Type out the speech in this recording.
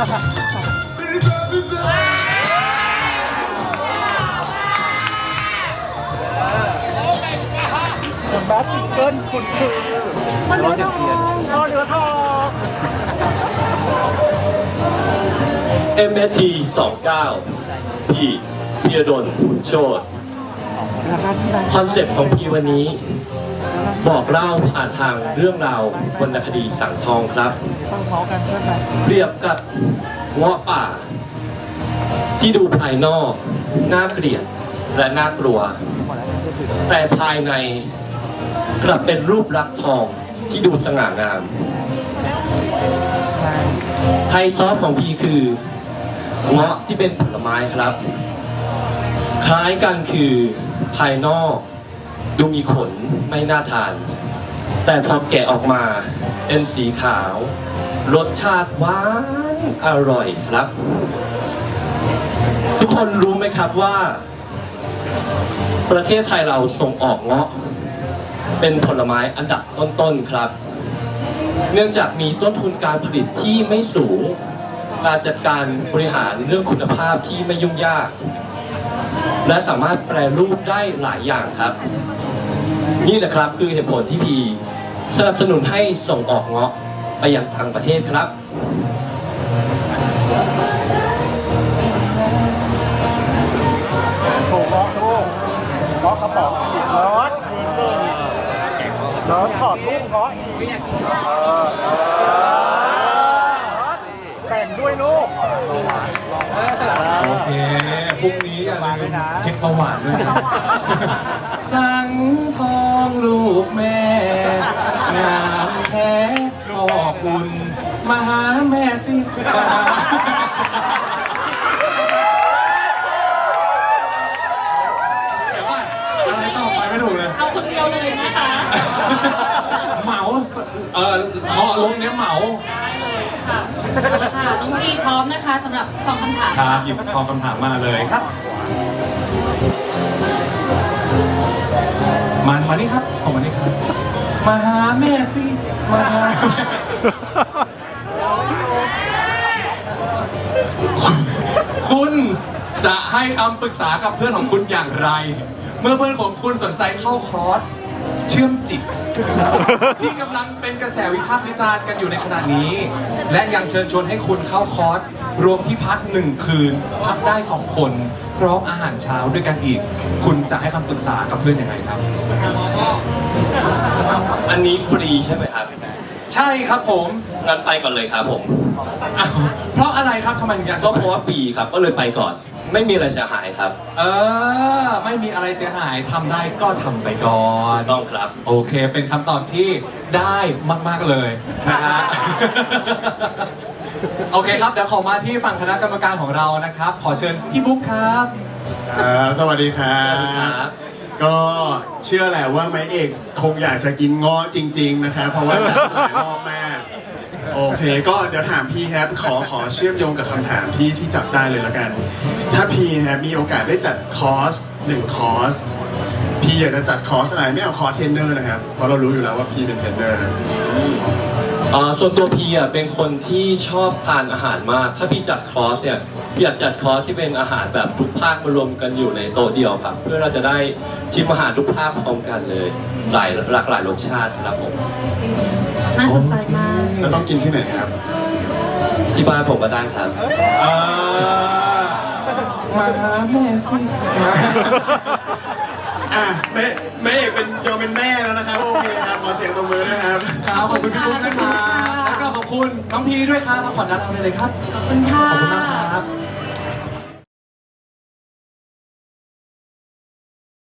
แบทซิเกิลคุณคือมันเหลือทองรอเหลือทอง MST 29พี่พีรดลหุ่นโชตคอนเซ็ปต์ของพี่วันนี้ บอกเล่าผ่านทางเรื่องราววรรณคดีสังทองครับ ต้องพร้อมกันใช่ไหมเปรียบกับเงาะป่า ที่ดูภายนอกน่าเกลียดและน่ากลัว แต่ภายในกลับเป็นรูปลักษณ์ทองที่ดูสง่างามใช่ไทยซอฟของพี่คือเงาะที่เป็นผลไม้ครับ คล้ายกันคือภายนอก ดูมีขนไม่น่าทาน แต่พอแกะออกมาเป็นสีขาว รสชาติหวานอร่อยครับ ทุกคนรู้ไหมครับว่า ประเทศไทยเราส่งออกเงาะ เป็นผลไม้อันดับต้นๆครับ เนื่องจากมีต้นทุนการผลิตที่ไม่สูงการจัดการบริหารเรื่องคุณภาพที่ไม่ยุ่งยาก และสามารถแปรรูปได้หลายอย่างครับ นี่แหละครับคือเหตุผลที่พีสนับสนุนให้ส่งออกเงาะไปยังทางประเทศครับ ถูกล็อกลูกล็อกกระป๋องฉีดรถมีเกินรถถอดลูกเขาแต่งด้วยลูก โอ เคพรุ่งนี้อย่าลืมเช็คประวัติด้วยนะสังทองลูกแม่ งามแท้พ่อคุณมาหาแม่สิมาหาเดี๋ยวก่อนอะไรต่อไปไม่ถูกเลย เอาคนเดียวเลยนะคะ เหมา เออเหมาะลงเนี้ยเหมาได้เลย ค่ะเอาละค่ะน้องพีพร้อมนะคะสำหรับสองคำถามครับหยิบซองคำถามมาเลยครับ มามานี่ครับส่งมานี่ครับ มาหาแม่สิ มาหาคุณคุณจะให้คำปรึกษากับเพื่อนของคุณอย่างไร เมื่อเพื่อนของคุณสนใจเข้าคอร์สเชื่อมจิต ที่กำลังเป็นกระแสวิพากษ์วิจารณ์กันอยู่ในขณะนี้ และยังเชิญชวนให้คุณเข้าคอร์สรวมที่พักหนึ่งคืน พักได้สองคนพร้อมอาหารเช้าด้วยกันอีก คุณจะให้คำปรึกษากับเพื่อนยังไงครับ อันนี้ฟรีใช่ไหมครับใช่ครับผมงั้นไปก่อนเลยครับผมอ้าวเพราะอะไรครับทำไมถึงอยากก็จะเพราะว่าฟรีครับก็เลยไปก่อน ไม่มีอะไรเสียหายครับเออ ไม่มีอะไรเสียหายทำได้ก็ทำไปก่อน ต้องครับ โอเค เป็นคำตอบที่ได้มาก ๆ เลยนะฮะ โอเคครับ เดี๋ยวขอมาที่ฝั่งคณะกรรมการของเรานะครับ ขอเชิญพี่บุ๊คครับ ครับสวัสดีครัสวัสดีครับ บ ก็เชื่อแหละว่าไม้เอกคงอยากจะกินเงาะจริง ๆ นะครับเพราะว่าจัดหลายรอบมาก โอเค ก็เดี๋ยวถามพี่ครับขอขอเชื่อมโยงกับคำถามที่ที่จับได้เลยละกัน ถ้าพี่นะครับมีโอกาสได้จัดคอร์สหนึ่งคอร์ส พี่อยากจะจัดคอร์สอะไรไม่เอาคอร์สเทรนเนอร์นะครับ เพราะเรารู้อยู่แล้วว่าพี่เป็นเทรนเนอร์ เอ่อส่วนตัวพีอะเป็นคนที่ชอบทานอาหารมาก ถ้าพี่จัดคอร์สเนี่ยพี่อยากจัดคอร์สที่เป็นอาหารแบบทุกภาคมารวมกันอยู่ในโต๊ะเดียวครับ เพื่อเราจะได้ชิมอาหารทุกภาคพร้อมกันเลย หลายหลากหลายรสชาติครับผม น่าสนใจมาก แล้วต้องกินที่ไหนครับ ที่บ้านผมก็ได้ครับเออมาหาแม่สิมาอะแม่แม่เอกเป็นยอมเป็นแม่แล้วนะครับ โอเคครับ ขอเสียงตบมือนะครับ ครับขอบคุณพี่บุ๊คนะครับแล้วก็ขอบคุณน้องพีด้วยครับพักผ่อนด้านล่างได้เลยครับ ขอบคุณค่ะ ขอบคุณมากครับ